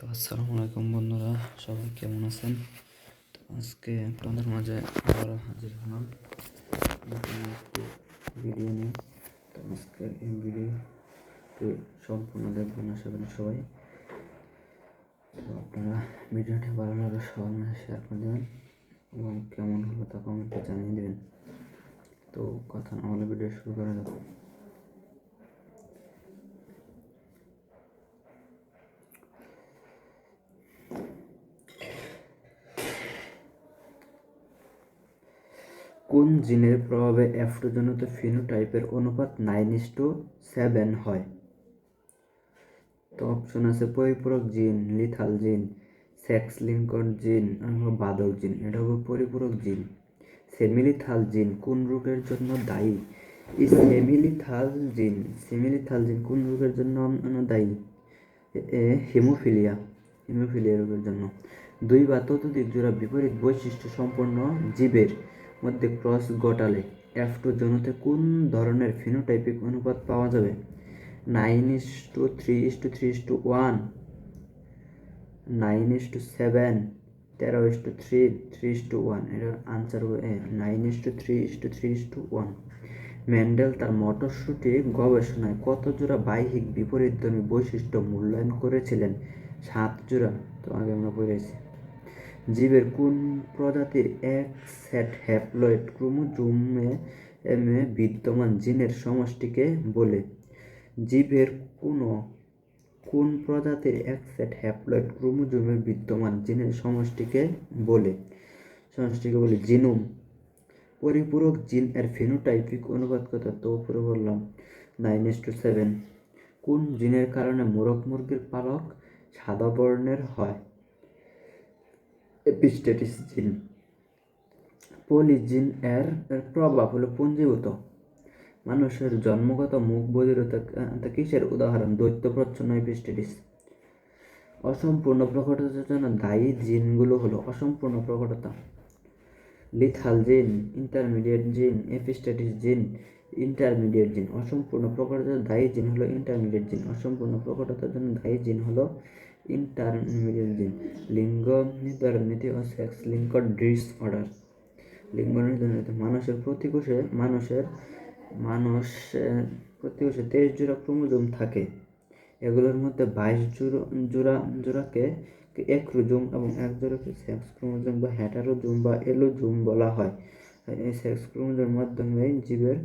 তো আসসালামু আলাইকুম বন্ধুরা, সবাই কেমন আছেন? তো আজকে আপনাদের মাঝে আবারও হাজির হলাম একটি ভিডিও নিয়ে। তো আজকে এই ভিডিওটি সম্পূর্ণ দেখবেন করি সবাই। তো আপনারা ভিডিওটি ভালো লাগলে সবার মাঝে শেয়ার করে দেবেন এবং কেমন হলো তা কমেন্টে জানিয়ে দেবেন। তো কথা না বলে ভিডিও শুরু করে দেবো কোন জিনের প্রভাবে অ্যাফ্রোজনিত ফিনোটাইপের অনুপাত নাইন ইস টু সেভেন হয়? তো অপশন আছে পরিপূরক জিন, লিথাল জিন, সেক্স লিঙ্কন জিন বাদক জিন। এটা হবে পরিপূরক জিন। সেমিলিথাল জিন কোন রোগের জন্য দায়ী? এই সেমিলিথাল জিন সেমিলিথাল জিন কোন রোগের জন্য দায়ী? হিমোফিলিয়া হিমোফিলিয়া রোগের জন্য। দুই বা ততোধিক জোড়া বিপরীত বৈশিষ্ট্য সম্পন্ন জীবের মধ্যে ক্রস ঘটালে এফ টু জনতে কোন ধরনের ফিনোটাইপিক অনুপাত পাওয়া যাবে? Nine is to three is to three is to one nine is to seven তেরো is to three three is to one এটার answer nine is to three is to three is to one Mendel তার মটরশুটি গবেষণায় কত জোড়া বাহ্যিক বিপরীতধর্মী বৈশিষ্ট্য মূল্যায়ন করেছিলেন? সাত জোড়া, তো আগে আমরা পড়েছি জীবের কোন প্রজাতির এক সেট হ্যাপ্লয়েড ক্রোমোজোমে বিদ্যমান জিনের সমষ্টিকে বলে। জীবের কোনো কোন প্রজাতির এক সেট হ্যাপ্লয়েড ক্রোমোজোমে বিদ্যমান জিনের সমষ্টিকে বলে। সমষ্টিকে বলে জিনোম। পরিপূরক জিন এর ফিনোটাইপিক অনুবাদ কত তো উপরে বললাম, নাইন এস টু সেভেন। কোন জিনের কারণে মোরগ মুরগির পালক সাদা বর্ণের হয়? এপিস্টেটিস জিন। পলিজিন এর প্রভাব হলো পুঞ্জীভূত। মানুষের জন্মগত মুখ বধিরতা কিসের? উদাহরণ দৈত্য প্রচ্ছন্ন এপিস্টেটিস। অসম্পূর্ণ প্রকটতার জন্য দায়ী জিনগুলো হলো অসম্পূর্ণ প্রকটতা। লিথাল জিন, ইন্টারমিডিয়েট জিন, এপিস্টেটিস জিন, ইন্টারমিডিয়েট জিন। অসম্পূর্ণ প্রকটতার দায়ী জিন হলো ইন্টারমিডিয়েট জিন। অসম্পূর্ণ প্রকটতার জন্য দায়ী জিন হলো ইন্টারমিডিয়েট লিঙ্গ নির্ধারণ নীতি ও সেক্স লিঙ্ক ডিসঅর্ডার লিঙ্গ নির্ধারণ নীতি মানুষের প্রতিকোষে মানুষের মানুষের প্রতিকোষে তেইশ জোড়া ক্রোমোজোম থাকে এগুলোর মধ্যে বাইশ জোড়া জোড়া জোড়াকে একরোজোম এবং এক জোড়াকে সেক্স ক্রোমোজোম বা হ্যাটারোজোম বা এলোজোম বলা হয়। এই সেক্স ক্রোমোজোমের মাধ্যমে জীবের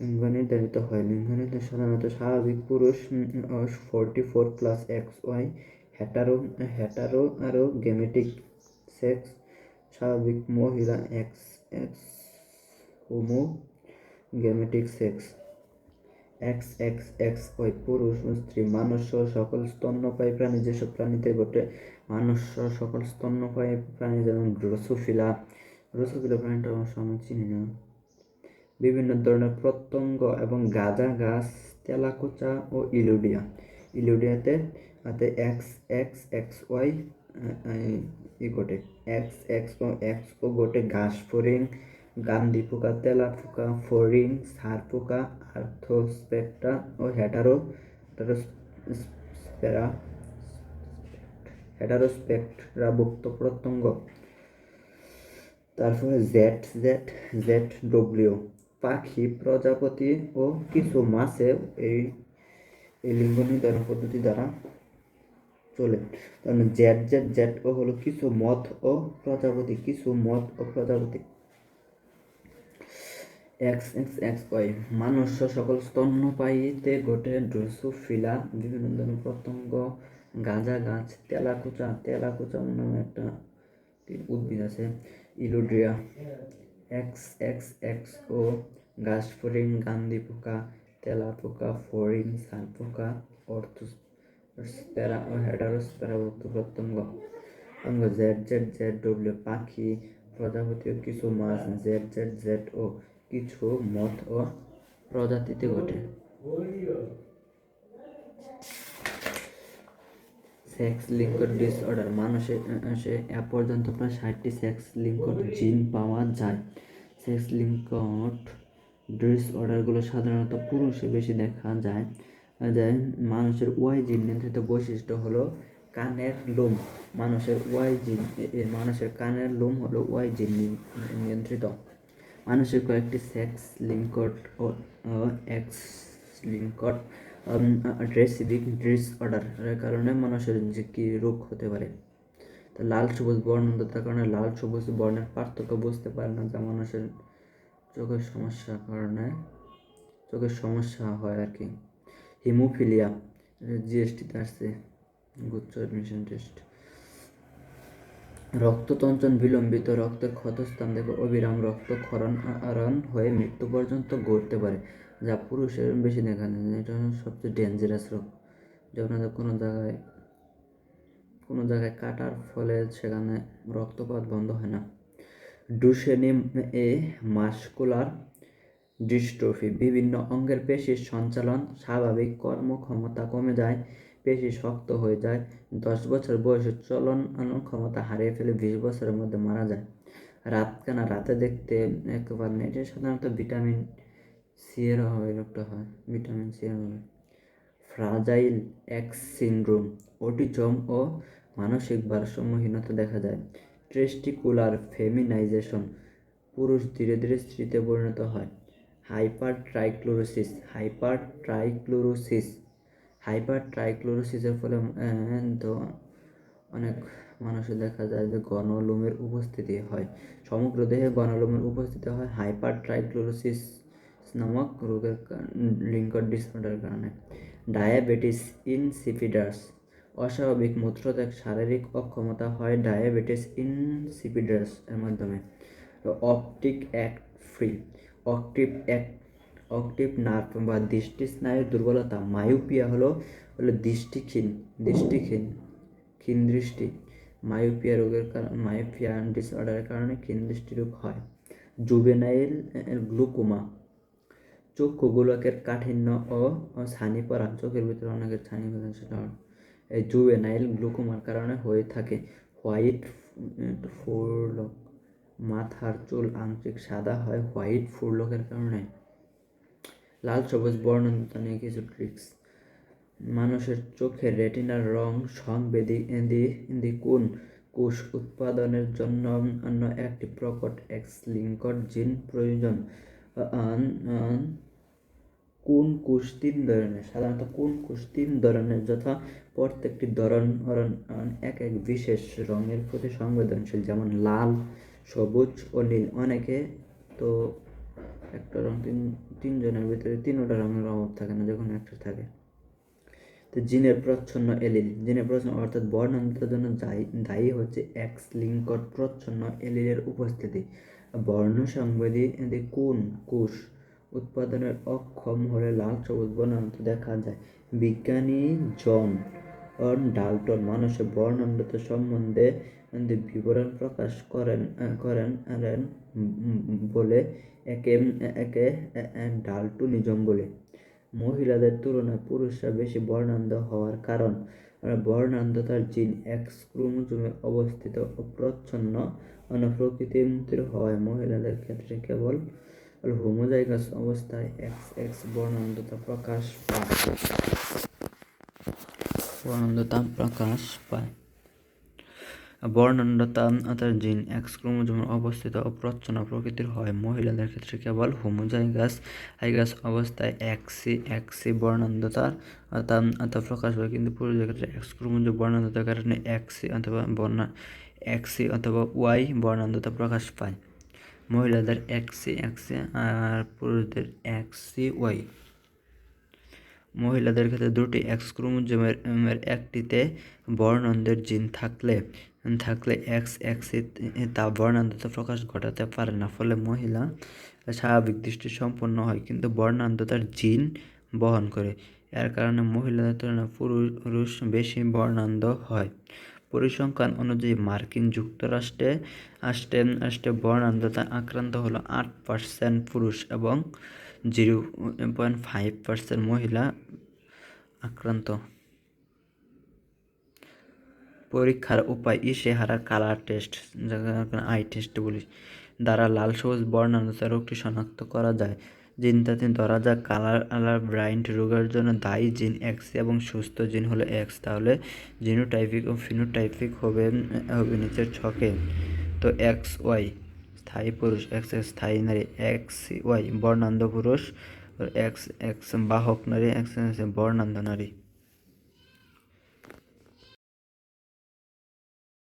লিঙ্গ নির্ধারিত হয়। লিঙ্গ নির্ধারণ সাধারণত স্বাভাবিক পুরুষ forty four plus X Y hetero hetero আরও গেমেটিক সেক্স স্বাভাবিক মহিলা X X homo gametic sex X X X ওই পুরুষ ও স্ত্রী মানুষ সকল স্তন্যপায়ী প্রাণী যেসব প্রাণীতে ঘটে মানুষ সকল স্তন্যপায়ী প্রাণী যেমন ড্রোসোফিলা ড্রোসোফিলা প্রাণীটা আমি চিনি না? বিভিন্ন ধরনের প্রত্যঙ্গ এবং গাঁজা, গাছ, তেলাকোচা ও ইলুডিয়া। ইলুডিয়াতে তাতে এক্স এক্স এক্স, ওয়াই ই গোটে এক্স এক্স, ও এক্স, ও গোটে ঘাস ফরিং গান্ধী পোকা তেলা পোকা ফরিং সার পোকা আর্থোস্পেক্টা ও হ্যাটারো স্পেরা হেটারোস্পেক্ট্রাভুক্ত প্রত্যঙ্গ। তারপরে জেড জেড জেড ডব্লিউ। পাখি, প্রজাপতি ও কিছু মাছে এই এই লিঙ্গ নির্ধারণ পদ্ধতি দ্বারা চলে। কারণ জেড জেড জেড ও হলো কিছু মত ও প্রজাপতি, কিছু মত ও প্রজাপতি। X X X, Y. মানুষ সকল স্তন্যপায়ীতে ঘটে ড্রোসোফিলা বিভিন্ন ধরনের পতঙ্গ গাঁজা গাছ, তেলাকুচা। তেলাকুচা নামে একটা উদ্ভিদ আছে? ইলুড্রিয়া এক্স এক্স এক্স, ও গাছ ফরিং, গান্ধি পোকা, তেলা পোকা, ফরিং সান পোকা, অর্থ স্প্যারা ও হেটারোস্প্যারাভুক্ত প্রত্যঙ্গ অঙ্গ জেড জেড জেড ডব্লিউ পাখি প্রজাপতি কিছু মাছ জেড জেড জেড ও কিছু মত ও প্রজাতিতে ঘটে সেক্স লিঙ্কড ডিসঅর্ডার সে এ পর্যন্ত প্রায় ষাটটি সেক্স লিঙ্কড জিন পাওয়া যায় সেক্স লিঙ্কড ডিসঅর্ডারগুলো সাধারণত পুরুষে বেশি দেখা যায় যায় মানুষের ওয়াই জিন নিয়ন্ত্রিত বৈশিষ্ট্য হলো কানের লোম। মানুষের ওয়াই জিন মানুষের কানের লোম হলো ওয়াই জিন নিয়ন্ত্রিত। মানুষের কয়েকটি সেক্স লিঙ্কড ও এক্স লিঙ্কড ড্রেসিডিক ডিসঅর্ডারের কারণে মানুষের যে কি রোগ হতে পারে। তা লাল সবুজ বর্ণতার কারণে লাল সবুজ বর্ণের পার্থক্য বুঝতে পারে না, যা মানুষের চোখের সমস্যার কারণে, চোখের সমস্যা হয় আর কি। হিমোফিলিয়া জিএসটিতে আসছে, গুচ্ছ অ্যাডমিশন টেস্ট রক্ততঞ্চন বিলম্বিত, রক্তের ক্ষতস্থান থেকে অবিরাম রক্তক্ষরণ আরণ হয়ে মৃত্যু পর্যন্ত ঘটতে পারে। যা পুরুষের বেশি দেখা যায়, এটা সবচেয়ে ডেঞ্জারাস রোগ। যখন আপনাদের কোনো জায়গায় কোনো জায়গায় কাটার ফলে সেখানে রক্তপাত বন্ধ হয় না। ডুসেনি এ মাস্কুলার ডিস্ট্রফি, বিভিন্ন অঙ্গের পেশির সঞ্চালন স্বাভাবিক কর্মক্ষমতা কমে যায়, পেশি শক্ত হয়ে যায়, দশ বছর বয়সে চলন ক্ষমতা হারিয়ে ফেলে বিশ বছরের মধ্যে মারা যায়। রাতকানা রাতে দেখতে একেবারে নেই এটা সাধারণত ভিটামিন সি এর অভাবে রোগটা হয়, ভিটামিন সি এর অভাবে। ফ্রাজাইল এক্স সিনড্রোম, অটিজম ও মানসিক ভারসাম্যহীনতা দেখা যায়। ট্রেস্টিকুলার ফেমিনাইজেশন, পুরুষ ধীরে ধীরে স্ত্রীতে পরিণত হয়। Hyper trichlorosis hyper trichlorosis hyper ট্রাইক্লোরোসিসের ফলে তো অনেক মানুষের দেখা যায় যে গণলোমের উপস্থিতি হয়। সমগ্র দেহে গণলোমের উপস্থিতি হয় হাইপার ট্রাইক্লোরোসিস নামক রোগের লিঙ্কর ডিসঅর্ডারের কারণে। ডায়াবেটিস ইনসিপিডাস অস্বাভাবিক মূত্রত্যাগ, শারীরিক অক্ষমতা হয় ডায়াবেটিস ইনসিপিডাস এর মাধ্যমে। অপটিক অ্যাক্ট ফ্রি অক্টিভ এক, অক্টিভ নার্ভ বা দৃষ্টি স্নায়ুর দুর্বলতা। মায়োপিয়া হলো হলো দৃষ্টিক্ষীণ দৃষ্টিক্ষীণ, ক্ষীণ দৃষ্টি। মায়োপিয়া রোগের কারণে, মায়োপিয়া ডিসঅর্ডারের কারণে ক্ষীণ দৃষ্টি রোগ হয়। জুবেনাইল গ্লুকোমা চক্ষু গোলকের কাঠিন্য ও ছানি পড়া চোখের ভিতরে অনেকের ছানি সেটা এই জুবেনাইল গ্লুকোমার কারণে হয়ে থাকে হোয়াইট ফুরলক মাথার চুল আংশিক সাদা হয় হোয়াইট ফুরলকের কারণে। লাল, সবুজ বর্ণতা নিয়ে কিছু ট্রিক্স মানুষের চোখের রেটিনার রং সংবেদী কোন কোষ উৎপাদনের জন্য অন্য একটি প্রকট এক্স লিঙ্কড জিন প্রয়োজন কোন কোষ তিন ধরনের। সাধারণত কোন কোষ তিন ধরনের, যথা প্রত্যেকটি ধরন এক এক বিশেষ রঙের প্রতি সংবেদনশীল, যেমন লাল সবুজ ও নীল অনেকে, তো একটা রং তিন, তিনজনের ভিতরে তিনটা রঙের অভাব থাকে না যখন একটা থাকে। তো জিনের প্রচ্ছন্ন এলিল, জিনের প্রচ্ছন্ন অর্থাৎ বর্ণান্তরের জন্য দায়ী হচ্ছে এক্স লিঙ্কড প্রচ্ছন্ন এলিলের উপস্থিতি। বর্ণ সংবেদী কোন কোষ উৎপাদনের অক্ষম হলে লাল সবুজ বর্ণান্ত দেখা যায়। বিজ্ঞানী জন ডাল্টন মানুষের বর্ণান্তর সম্বন্ধে বিবরণ প্রকাশ করেন করেন বলে একে একে ডাল্টনিজম বলে মহিলাদের তুলনায় পুরুষরা বেশি বর্ণান্ধ হওয়ার কারণ বর্ণান্ধতার জিন এক্স ক্রোমোজোমে অবস্থিত ও প্রচ্ছন্ন প্রকৃতির হওয়ায় মহিলাদের ক্ষেত্রে কেবল হোমোজাইগাস অবস্থায় এক্স এক্স বর্ণান্ধতা প্রকাশ পায়। বর্ণান্ধতা প্রকাশ পায়। বর্ণান্ধতা অর্থাৎ জিন এক্স ক্রোমোজোমে অবস্থিত ও প্রচ্ছন্ন প্রকৃতির হয়। মহিলাদের ক্ষেত্রে কেবল হোমোজাইগাস হাইগাস অবস্থায় এক্সি এক্সি বর্ণান্ধতার অর্থাৎ প্রকাশ পায়। কিন্তু পুরুষদের ক্ষেত্রে এক্স ক্রোমোজোম বর্ণান্ধতার কারণে এক্সি অথবা বর্ণা এক্সি অথবা ওয়াই বর্ণান্ধতা প্রকাশ পায়। মহিলাদের এক্সি এক্সি আর পুরুষদের এক্সি ওয়াই। মহিলাদের ক্ষেত্রে দুটি এক্স ক্রোমোজোমের একটিতে বর্ণান্ধের জিন থাকলে থাকলে এক্স এক্সে তা বর্ণান্ধতা প্রকাশ ঘটাতে পারে না, ফলে মহিলা স্বাভাবিক দৃষ্টি সম্পন্ন হয়, কিন্তু বর্ণান্ধতার জিন বহন করে। এর কারণে মহিলাদের তুলনায় পুরুষ বেশি বর্ণান্ধ হয়। পরিসংখ্যান অনুযায়ী মার্কিন যুক্তরাষ্ট্রে রাষ্ট্রে রাষ্ট্রে বর্ণান্ধতা আক্রান্ত হলো আট পার্সেন্ট পুরুষ এবং জিরো পয়েন্ট ফাইভ পার্সেন্ট মহিলা আক্রান্ত। পরীক্ষার উপায় Ishihara colour test eye test বলি, দ্বারা লাল, সবুজ বর্ণান্ধতা রোগটি শনাক্ত করা যায়। জিন তাতে ধরা যাক, কালার আলার ব্রাইন্ড রোগের জন্য দায়ী জিন এক্স এবং সুস্থ জিন হলো এক্স তাহলে জিনোটাইপিক ও ফিনোটাইপিক হবে হবে নিচের ছকে। তো এক্স ওয়াই স্থায়ী পুরুষ এক্স এক্স স্থায়ী নারী এক্স ওয়াই বর্ণান্ধ পুরুষ এক্স এক্স বাহক নারী এক্স বর্ণান্ধ নারী।